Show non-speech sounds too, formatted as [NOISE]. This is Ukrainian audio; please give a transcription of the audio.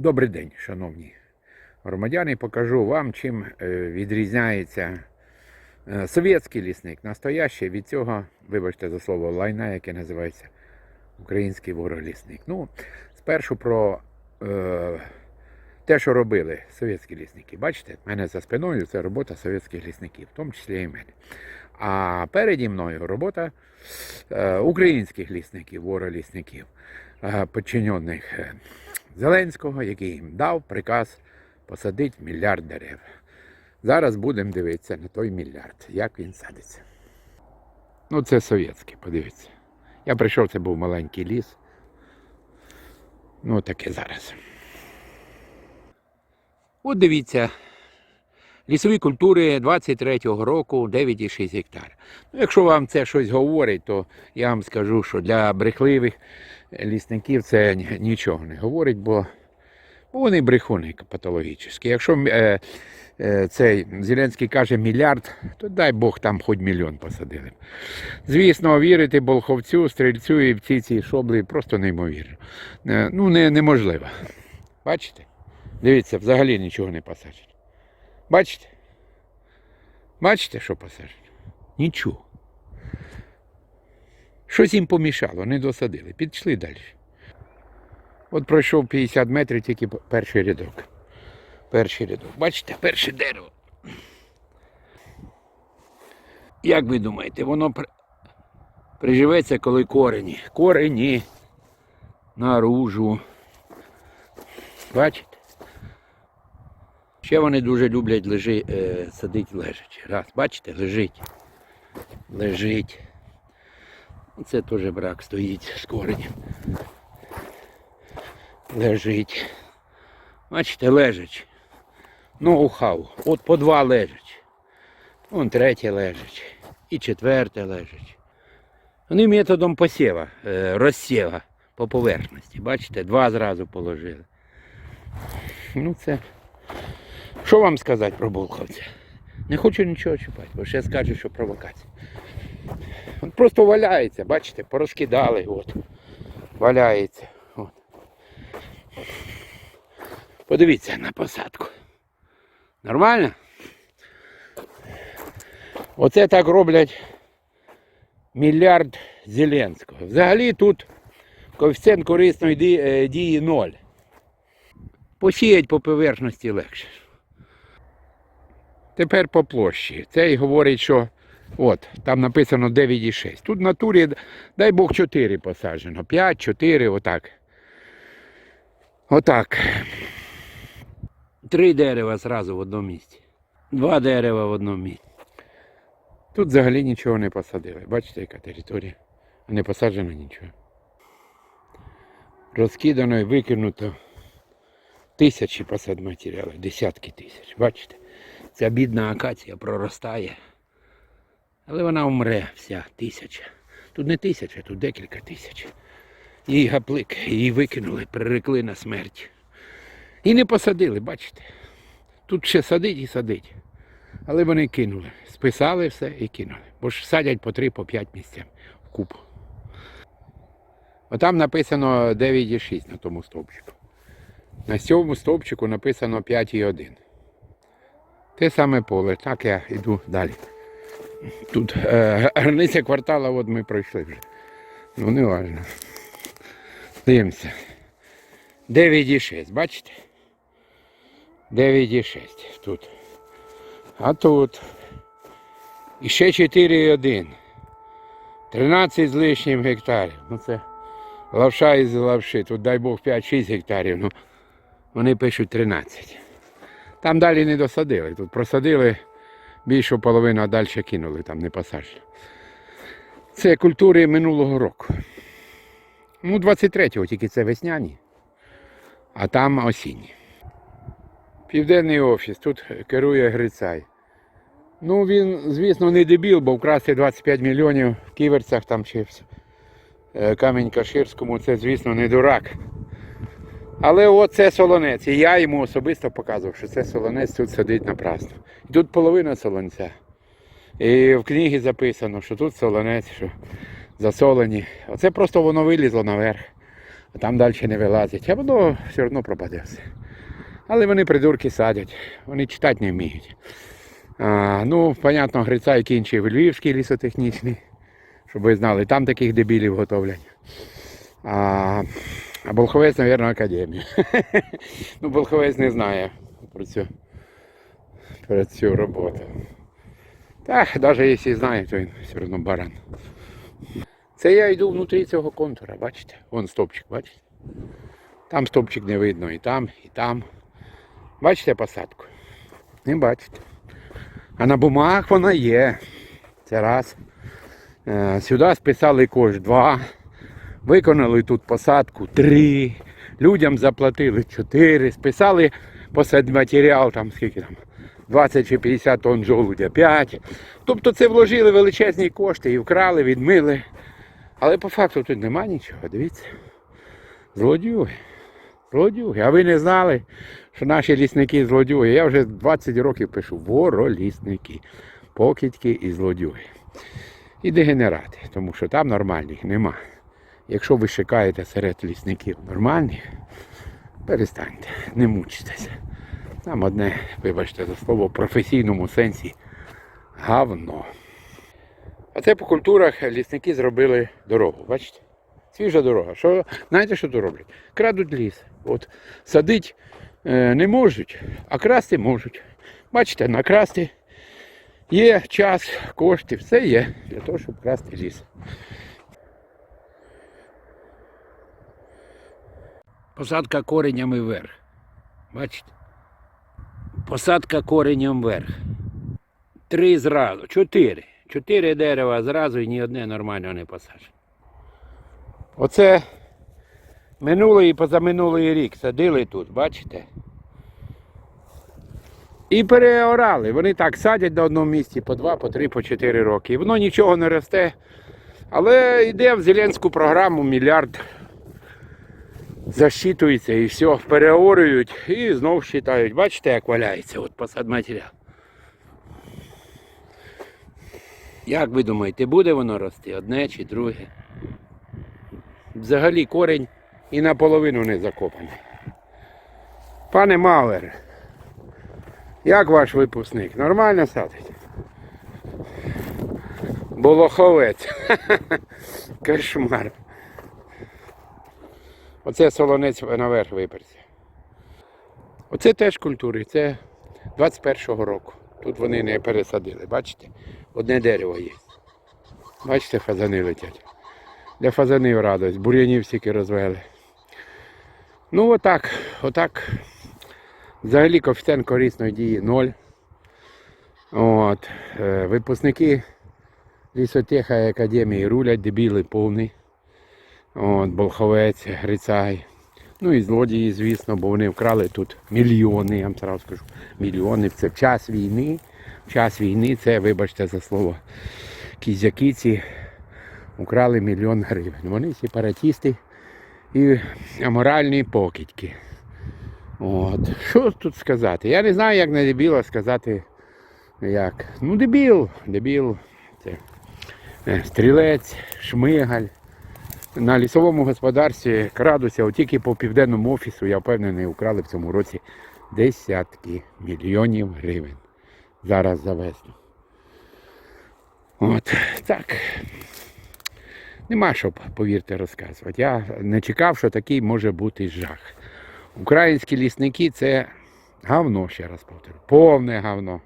Добрий день, шановні громадяни. Покажу вам, чим е, відрізняється е, совєтський лісник, настоящий від цього, вибачте за слово, лайна, яке називається український ворог-лісник. Ну, спершу про е, те, що робили совєтські лісники. Бачите, в мене за спиною це робота совєтських лісників, в тому числі і мене. А переді мною робота е, українських лісників, воролісників, е, підчинених е, Зеленського, який їм дав приказ посадити мільярд дерев. Зараз будемо дивитися на той мільярд, як він садиться. Ну, це совєтське, подивіться. Я прийшов, це був маленький ліс. Ну, таке зараз. От дивіться, лісові культури 23-го року 9,6 гектар. Ну, якщо вам це щось говорить, то я вам скажу, що для брехливих лісників це нічого не говорить, бо, вони брехуни патологічні. Якщо е, е, цей Зеленський каже мільярд, то дай Бог там хоч мільйон посадили. Звісно, вірити Болховцю, стрільцю і в ці шобли просто неймовірно. Е, ну, не, неможливо. Бачите? Дивіться, взагалі нічого не посаджено. Бачите? Бачите, що посаджено? Нічого. Щось їм помішало, не досадили. Підійшли далі. От пройшов 50 метрів тільки перший рядок. Перший рядок. Бачите, перше дерево. Як ви думаєте, воно при- приживеться, коли корені? Корені наружу. Бачите? Ще вони дуже люблять лежи, е, садити лежачи. Раз, бачите, лежить. Лежить. Це теж брак стоїть з коренем. Лежить. Бачите, лежать. Ноу-хау. От по два лежать. Вон третє лежать. І четверте лежать. Вони методом посєва, е, розсєва по поверхності. Бачите, два зразу положили. Ну це. Що вам сказати про Болховця? Не хочу нічого чіпати, бо ще скажуть, що провокація. От просто валяється, бачите, порозкидали. От. Валяється. От. Подивіться на посадку. Нормально? Оце так роблять мільярд Зеленського. Взагалі тут коефіцієнт корисної е, дії 0. Посіять по поверхності легше. Тепер по площі. Цей говорить, що от, там написано 9,6. Тут в натурі, дай Бог, 4 посаджено. 5, 4, отак. Отак. Три дерева зразу в одному місці. Два дерева в одному місці. Тут взагалі нічого не посадили. Бачите, яка територія? А не посаджено нічого. Розкидано і викинуто тисячі посадматеріалів, десятки тисяч. Бачите? Ця бідна акація проростає. Але вона умре вся тисяча. Тут не тисяча, тут декілька тисяч. Її гаплик, її викинули, прирекли на смерть. І не посадили, бачите. Тут ще садить і садить. Але вони кинули. Списали все і кинули. Бо ж садять по 3 по 5 місцям в купу. Отам написано 9,6 на тому стовпчику. На цьому стовпчику написано 5,1. Те саме поле. Так я йду далі. Тут е, границя квартала, от ми пройшли вже. Ну, не важно. Дивимося. 9,6, бачите? 9,6 тут. А тут. І ще 4,1. 13 з лишнім гектарів. Ну це лавша із лавши. Тут дай Бог 5-6 гектарів. Ну, вони пишуть 13. Там далі не досадили. Тут просадили більшу половину, а далі кинули, там не посаджено. Це культури минулого року. Ну, 23-го тільки це весняні, а там осінні. Південний офіс, тут керує Грицай. Ну, він, звісно, не дебіл, бо вкрасти 25 мільйонів в ківерцях там чи в е, Камінь-Каширському, це, звісно, не дурак. Але оце солонець. І я йому особисто показував, що це солонець тут сидить напрасно. І тут половина солонця. І в книгі записано, що тут солонець, що засолені. Оце просто воно вилізло наверх. а там далі не вилазить, а воно все одно пропаде все. Але вони придурки садять, вони читати не вміють. А, ну, понятно, Грицай кінчив Львівський лісотехнічний, щоб ви знали, там таких дебілів готовлять. А, а Болховець, мабуть, академію. [LAUGHS] ну, Болховець не знає про цю, про цю роботу. Та, навіть якщо знає, то він все одно баран. Це я йду внутрі цього контура, бачите? Вон стовпчик, бачите? Там стовпчик не видно і там, і там. Бачите посадку? Не бачите. А на бумагах вона є. Це раз. Е, Сюди списали кошт два. Виконали тут посадку три. Людям заплатили чотири. Списали посадматеріал там скільки там. 20 чи 50 тонн жолудя 5. Тобто це вложили величезні кошти і вкрали, відмили. Але по факту тут нема нічого, дивіться. Злодюги. Злодюги. А ви не знали, що наші лісники злодюги. Я вже 20 років пишу воролісники, покидьки і злодюги. І дегенерати, тому що там нормальних нема. Якщо ви шукаєте серед лісників нормальних, перестаньте, не мучтеся. Там одне, вибачте за слово, в професійному сенсі гавно. А це по культурах лісники зробили дорогу, бачите? Свіжа дорога. Що, знаєте, що тут роблять? Крадуть ліс. От садить е, не можуть, а красти можуть. Бачите, накрасти є час, кошти, все є для того, щоб красти ліс. Посадка коренями вверх. Бачите? Посадка коренем вверх. Три зразу, чотири. Чотири дерева зразу і ні одне нормально не посаджено. Оце минулий і позаминулий рік садили тут, бачите? І переорали. Вони так садять на одному місці по два, по три, по чотири роки. І воно нічого не росте. Але йде в Зеленську програму мільярд. Засчитується і все, переорюють і знов считають. Бачите, як валяється от посад матеріал. Як ви думаєте, буде воно рости одне чи друге? Взагалі корінь і наполовину не закопаний. Пане Мауер, як ваш випускник? Нормально садить? Болоховець. [LAUGHS] Кошмар. Оце солонець наверх виперся. Оце теж культури, це 21-го року. Тут вони не пересадили, бачите? Одне дерево є. Бачите, фазани летять. Для фазанів радость, бур'янів всіки розвели. Ну отак, отак. Взагалі коефіцієнт корисної дії 0. От. е, Випускники лісотеха академії рулять, дебіли повні. От, Болховець, Грицай. Ну і злодії, звісно, бо вони вкрали тут мільйони, я вам сразу скажу. Мільйони. Це в час війни. В час війни це, вибачте за слово, кізяки ці украли мільйон гривень. Вони сепаратісти і аморальні покидьки. От. Що тут сказати? Я не знаю, як на дебіла сказати. Як. Ну, дебіл, дебіл. Це е, стрілець, шмигаль. На лісовому господарстві крадуся, от тільки по південному офісу, я впевнений, украли в цьому році десятки мільйонів гривень. Зараз завезли. От так. Нема що, повірте, розказувати. Я не чекав, що такий може бути жах. Українські лісники це говно, ще раз повторю. Повне говно.